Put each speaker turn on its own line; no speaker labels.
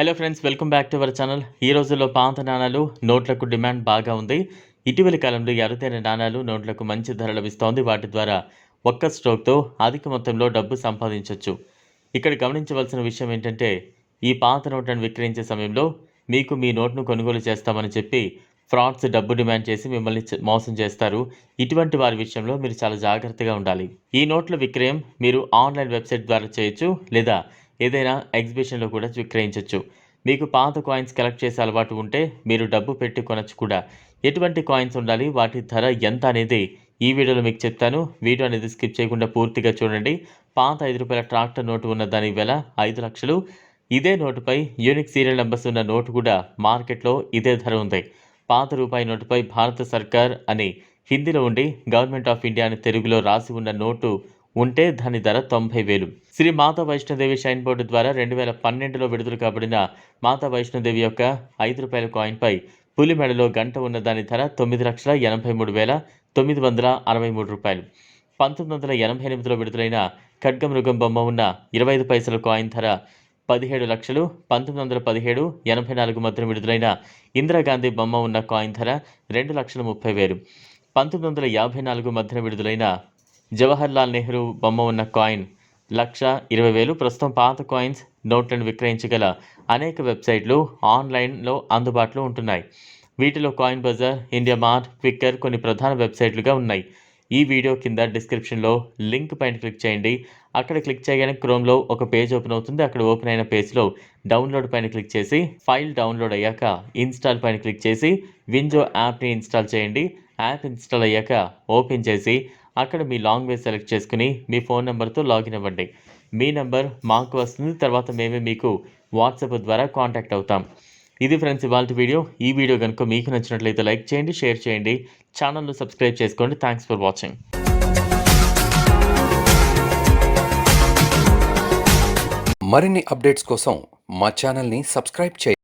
Hello friends welcome back to our channel ఈ రోజుల్లో పాత నాణాలు నోట్లకు డిమాండ్ బాగా ఉంది. ఇటీవలి కాలంలో అరుదైన నాణాలు నోట్లకు మంచి ధర లభిస్తోంది. వాటి ద్వారా ఒక్క స్ట్రోక్తో అధిక మొత్తంలో డబ్బు సంపాదించవచ్చు ఇక్కడ గమనించవలసిన విషయం ఏంటంటే ఈ పాత నోట్లను విక్రయించే సమయంలో మీకు మీ నోట్ను కొనుగోలు చేస్తామని చెప్పి ఫ్రాడ్స్ డబ్బు డిమాండ్ చేసి మిమ్మల్ని మోసం చేస్తారు. ఇటువంటి వారి విషయంలో మీరు చాలా జాగ్రత్తగా ఉండాలి. ఈ నోట్ల విక్రయం మీరు ఆన్లైన్ వెబ్సైట్ ద్వారా చేయొచ్చు లేదా ఏదైనా ఎగ్జిబిషన్లో కూడా విక్రయించవచ్చు మీకు పాత కాయిన్స్ కలెక్ట్ చేసే అలవాటు ఉంటే మీరు డబ్బు పెట్టి కొనచ్చు కూడా. ఎటువంటి కాయిన్స్ ఉండాలి? వాటి ధర ఎంత అనేది ఈ వీడియోలో మీకు చెప్తాను. వీడియో అనేది స్కిప్ చేయకుండా పూర్తిగా చూడండి. పాత ఐదు రూపాయల ట్రాక్టర్ నోటు ఉన్న దాని వెల ఐదు లక్షలు. ఇదే నోటుపై యూనిక్ సీరియల్ నెంబర్స్ ఉన్న నోటు కూడా మార్కెట్లో ఇదే ధర ఉంది. పాత రూపాయి నోటుపై భారత సర్కార్ అని హిందీలో ఉండి గవర్నమెంట్ ఆఫ్ ఇండియా అని తెలుగులో రాసి ఉన్న నోటు ఉంటే దాని ధర తొంభై వేలు. శ్రీ మాతా వైష్ణోదేవి షైన్ బోర్డు ద్వారా రెండు వేల పన్నెండులో విడుదల కాబడిన మాతా వైష్ణోదేవి యొక్క ఐదు రూపాయల కాయిన్పై పులి మెడలో గంట ఉన్న దాని ధర తొమ్మిది లక్షల ఎనభై మూడు వేల తొమ్మిది వందల అరవై మూడు రూపాయలు. పంతొమ్మిది వందల ఎనభై ఎనిమిదిలో విడుదలైన ఖడ్గమృగం బొమ్మ ఉన్న ఇరవై ఐదు పైసల కాయిన్ ధర పదిహేడు లక్షలు పంతొమ్మిది వందల పదిహేడు ఎనభై నాలుగు మధ్యన విడుదలైన ఇందిరాగాంధీ బొమ్మ ఉన్న కాయిన్ ధర రెండు లక్షల ముప్పై వేలు. పంతొమ్మిది వందల యాభై నాలుగు మధ్యన విడుదలైన జవహర్ లాల్ నెహ్రూ బొమ్మ ఉన్న కాయిన్ లక్ష ఇరవై వేలు. ప్రస్తుతం పాత కాయిన్స్ నోట్లను విక్రయించగల అనేక వెబ్సైట్లు ఆన్లైన్లో అందుబాటులో ఉంటున్నాయి. వీటిలో Coin Bazaar India Mart Quikr కొన్ని ప్రధాన వెబ్సైట్లుగా ఉన్నాయి. ఈ వీడియో కింద డిస్క్రిప్షన్లో లింక్ పైన క్లిక్ చేయండి. అక్కడ క్లిక్ చేయగానే క్రోమ్లో ఒక పేజ్ ఓపెన్ అవుతుంది. అక్కడ ఓపెన్ అయిన పేజ్లో డౌన్లోడ్ పైన క్లిక్ చేసి ఫైల్ డౌన్లోడ్ అయ్యాక ఇన్స్టాల్ పైన క్లిక్ చేసి వింజో యాప్ని ఇన్స్టాల్ చేయండి. యాప్ ఇన్స్టాల్ అయ్యాక ఓపెన్ చేసి అక్కడ మీ లాంగ్వేజ్ సెలెక్ట్ చేసుకుని మీ ఫోన్ నెంబర్తో లాగిన్ అవ్వండి. మీ నెంబర్ మాకు వస్తుంది తర్వాత మేమే మీకు వాట్సాప్ ద్వారా కాంటాక్ట్ అవుతాం. ఇది ఫ్రెండ్స్ ఇవాళ వీడియో. ఈ వీడియో కనుక మీకు నచ్చినట్లయితే లైక్ చేయండి షేర్ చేయండి. ఛానల్ను సబ్స్క్రైబ్ చేసుకోండి. థ్యాంక్స్ ఫర్ వాచింగ్
మరిన్ని అప్డేట్స్ కోసం మా ఛానల్ని సబ్స్క్రైబ్ చేయండి.